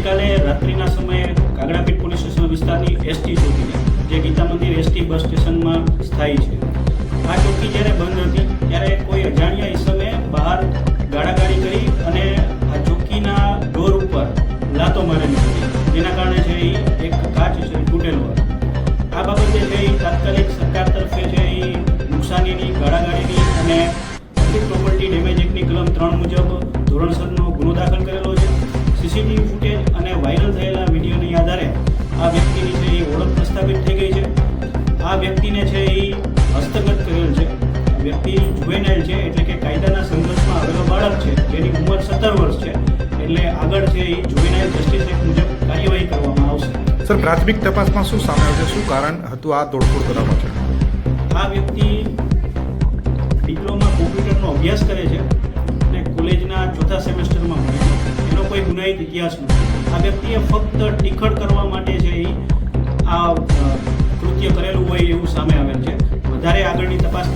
ગઈકાલે રાત્રિના સમયે કાગડાપીઠ પોલીસ સ્ટેશન વિસ્તારની એસટી ચોકી જે ગીતા મંદિર એસટી બસ સ્ટેશનમાં સ્થાયી છે. આ ચોકી જ્યારે બંધ હતી, ત્યારે કોઈ અજાણ્યા ઈસમે બહાર ગાડાગાડી કરી અને આ ચોકીના ડોર ઉપર લાતો મારેલી હતી. જેના કારણે છે એ એક કાચ છે, તૂટેલો હતો. આ બાબતે છે એ તાત્કાલિક સરકાર તરફે છે એ નુકસાનીની ગાળાગાડીની અને પ્રોપર્ટી ડેમેજ એક્ટની કલમ ત્રણ મુજબ ધોરણસરનો ગુનો દાખલ સીસીટીવી ફૂટેજ અને વાયરલ થયેલા વિડીયોની આધારે આ વ્યક્તિની છે એ ઓળખ પ્રસ્થાપિત થઈ ગઈ છે. આ વ્યક્તિને છે એ હસ્તગત કરેલ છે. વ્યક્તિ જુવેનાઇલ છે, એટલે કે કાયદાના સંઘર્ષમાં આવેલો બાળક છે, જેની ઉંમર સત્તર વર્ષ છે, એટલે આગળ છે એ જુવેનાઇલ જસ્ટિસ એક્ટ મુજબ કાર્યવાહી કરવામાં આવશે. સર, પ્રાથમિક તપાસમાં શું સામે આવ્યું છે? શું કારણ હતું આ તોડફોડ કરવા પાછળ ગુનાહિત ઇતિહાસ આ વ્યક્તિએ ફક્ત ટીખળ કરવા માટે એ આ કૃત્ય કરેલું હોય એવું સામે આવેલ છે. વધારે આગળની તપાસ